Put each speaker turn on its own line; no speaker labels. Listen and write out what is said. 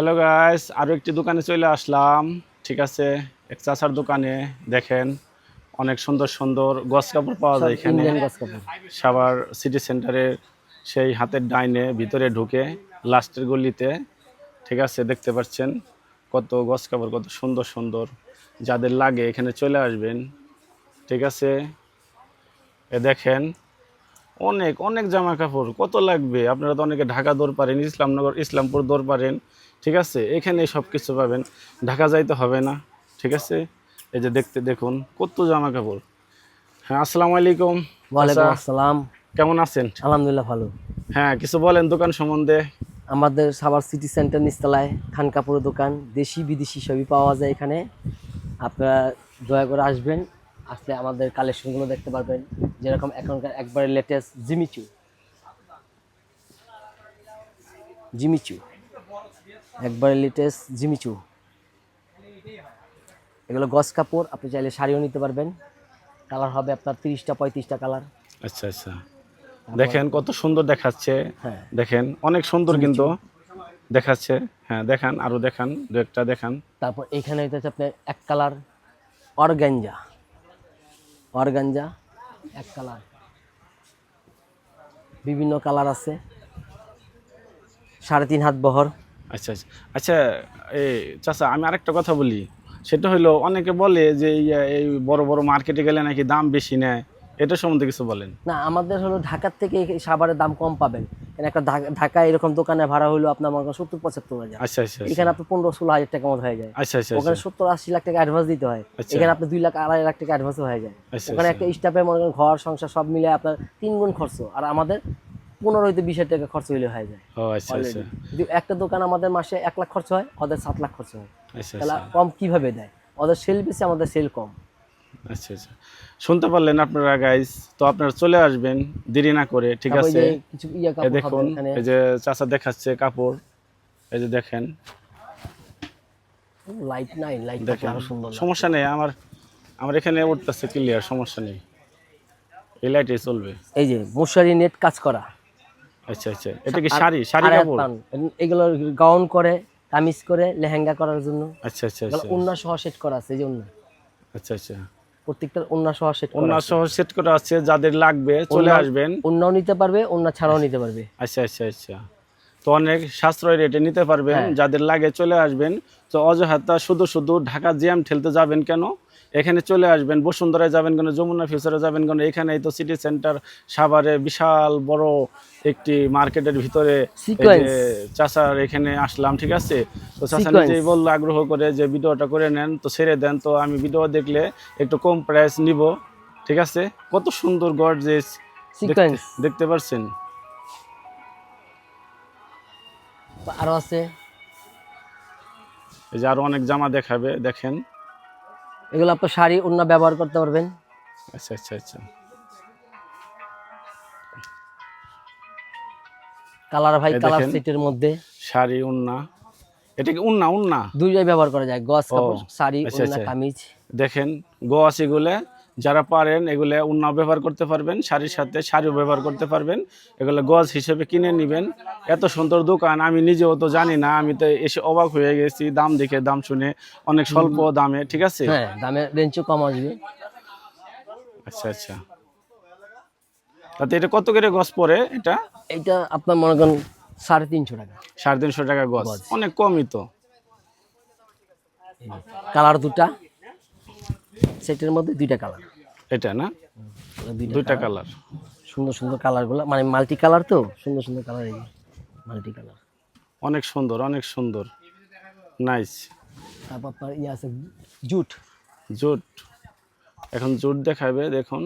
Hello guys আরও একটি দোকানে চলে আসলাম। ঠিক আছে? এক চাচার দোকানে দেখেন অনেক সুন্দর সুন্দর গস কাপড় পাওয়া যায় এখানে।
ইন্ডিয়ান গাছ কাপড়।
সাভার সিটি সেন্টারের সেই হাতের ডাইনে ভিতরে ঢুকে লাস্টের গলিতে ঠিক আছে দেখতে পাচ্ছেন কত গস কাপড় কত সুন্দর সুন্দর যাদের লাগে এখানে চলে আসবেন। ঠিক আছে? এ দেখেন অনেক অনেক জামা কাপড় কত লাগবে? আপনারা তো অনেকে ঢাকা দৌড় পারেন ইসলামনগর ইসলামপুর দৌড় পারেন ঠিক আছে? এখানে সব কিছু পাবেন। ঢাকা যাইতে হবে না ঠিক আছে? এই যে দেখতে দেখুন কত জামা কাপড় হ্যাঁ আসসালামু আলাইকুম।
ওয়ালাইকুম
আচ্ছা,
আসসালাম।
কেমন আছেন?
আলহামদুলিল্লাহ ভালো।
হ্যাঁ কিছু বলেন দোকান সম্বন্ধে।
আমাদের সাভার সিটি সেন্টার নিচতলায় খান কাপড়ের দোকান দেশি বিদেশি সবই পাওয়া যায় এখানে। আপনারা দয়া করে আসবেন আসলে আমাদের কালেকশনগুলো দেখতে পারবেন। যেরকম এখনকার একবারে latest Jimmy Choo Jimmy Choo একবারে লেটেস্ট জিমিচু এগুলো গস কাপড় আপনি চাইলে শাড়িও নিতে পারবেন। কালার হবে আপনার তিরিশটা পঁয়ত্রিশটা কালার।
আচ্ছা আচ্ছা। দেখেন কত সুন্দর দেখাচ্ছে।
হ্যাঁ।
দেখেন অনেক সুন্দর কিন্তু দেখাচ্ছে। হ্যাঁ দেখান আরও দেখান দু একটা দেখান।
তারপর এখানে হচ্ছে আপনার এক কালার অর্গাঞ্জা অর্গাঞ্জা এক কালার। বিভিন্ন কালার আছে। সাড়ে তিন হাত বহর।
আচ্ছা আচ্ছা। আচ্ছা এই চাচা আমি আরেকটা কথা বলি। সেটা হলো অনেকে বলে যে এই বড় বড় মার্কেটে গেলে নাকি দাম বেশি নেয়। এটা সম্বন্ধে কিছু বলেন।
না আমাদের হলো ঢাকার থেকে সাবারের দাম কম পাবেন। একটা ঢাকা- এরকম দোকানে ভাড়া হলো আপনার মনে করেন সত্তর পঁচাত্তর হাজার।
আচ্ছা আচ্ছা আচ্ছা।
এখানে আপনি পনেরো ষোলো হাজার টাকা মতো হয়ে যায়।
আচ্ছা আচ্ছা
ওখানে সত্তর আশি লাখ টাকা অ্যাডভান্স দিতে হয়। এখানে আপনি দুই লাখ আড়াই লাখ টাকা অ্যাডভান্স হয়ে যায়। ওখানে। একটা স্টাফে মনে করেন ঘর সংসার সব মিলে আপনার তিন গুণ খরচ। আর আমাদের পনেরো হইতে বিশ হাজার টাকা খরচ হইলে হয়ে যায়। একটা দোকান আমাদের মাসে এক লাখ খরচ হয় ওদের সাত লাখ খরচ হয়। তাহলে কম কীভাবে দেয়? ওদের সেল বেশি আমাদের সেল কম।
আচ্ছা আচ্ছা। শুনতে পারলেন আপনারা গাইস তো আপনারা চলে আসবেন দেরি না করে ঠিক আছে? দেখুন এই যে চাচা দেখাচ্ছে কাপড়। এই যে দেখেন।
লাইট নাই লাইট
দেখেন। সমস্যা নেই আমার আমার এখানে উঠতেছে ক্লিয়ার সমস্যা নেই। এই লাইটে চলবে।
এই যে মশারি নেট কাজ করা।
আচ্ছা আচ্ছা। এটা কি শাড়ি? শাড়ি কাপড়?
এগুলো গাউন করে কামিজ করে লেহেঙ্গা করার জন্য।
আচ্ছা আচ্ছা আচ্ছা।
উন্না সহ সেট করা আছে এই যে উন্না।
আচ্ছা আচ্ছা।
প্রত্যেকটা অন্য সহ সেট
অন্য সহ সেট করা আছে যাদের লাগবে চলে আসবেন।
অন্য নিতে পারবে অন্য ছাড়াও নিতে পারবে।
আচ্ছা আচ্ছা আচ্ছা। তো অনেক সাশ্রয় রেটে নিতে পারবেন
হ্যাঁ।
যাদের লাগে চলে আসবেন। তো অজহাতা শুধু শুধু ঢাকা জ্যাম ঠেলতে যাবেন কেন? এখানে চলে আসবেন বসুন্ধরায় যাবেন কেন যমুনা ফিউচারে যাবেন কেন? এখানেই তো সিটি সেন্টার সাভারে বিশাল বড় একটি মার্কেটের ভিতরে. চাচার এখানে আসলাম ঠিক আছে? তো
Sequence.
নিজেই বলল আগ্রহ করে যে ভিডিওটা করে নেন তো ছেড়ে দেন। তো আমি ভিডিও দেখলে একটু কম প্রাইস নিব ঠিক আছে? কত সুন্দর গর্জেস দেখতে পারছেন?
আরও আছে।
এই যে আরও অনেক জামা দেখাবে দেখেন।
এগুলো আপনার শাড়ি উন্না ব্যবহার করতে পারবেন।
আচ্ছা আচ্ছা আচ্ছা।
কালার ভাই কালার। সেটের মধ্যে।
শাড়ি উন্না। এটা কি উন্না উন্না?
দুইটাই ব্যবহার করা যায় গস কাপড় শাড়ি
আচ্ছা,
উন্না
আচ্ছা।
কামিজ।
দেখেন গোয়াসি গুলে যারা পারেন এগুলো উন্না ব্যবহার করতে পারবেন শাড়ির সাথে শাড়িও ব্যবহার করতে পারবেন এগুলো গজ হিসেবে কিনে নেবেন। এত সুন্দর দোকান আমি নিজেও তো জানি না আমি তো এসে অবাক হয়ে গেছি দাম দেখে দাম শুনে অনেক স্বল্প দামে ঠিক আছে?
হ্যাঁ রেঞ্জও কম আসবে।
আচ্ছা আচ্ছা। তাতে এটা কত করে গজ পড়ে এটা?
এইটা আপনার মনে করেন সাড়ে তিনশো টাকা।
সাড়ে তিনশো টাকা গজ। অনেক কমই তো।
কালার দুটা। সেটের মধ্যে দুইটা কালার।
এটা না?
দুইটা
দুইটা কালার।
সুন্দর সুন্দর কালারগুলো মানে মাল্টি কালার তো সুন্দর সুন্দর কালার এই মাল্টি কালার।
অনেক সুন্দর অনেক সুন্দর। নাইস
তারপর আপনার ইয়ে আছে জুট।
জুট। এখন জুট দেখাবে দেখুন।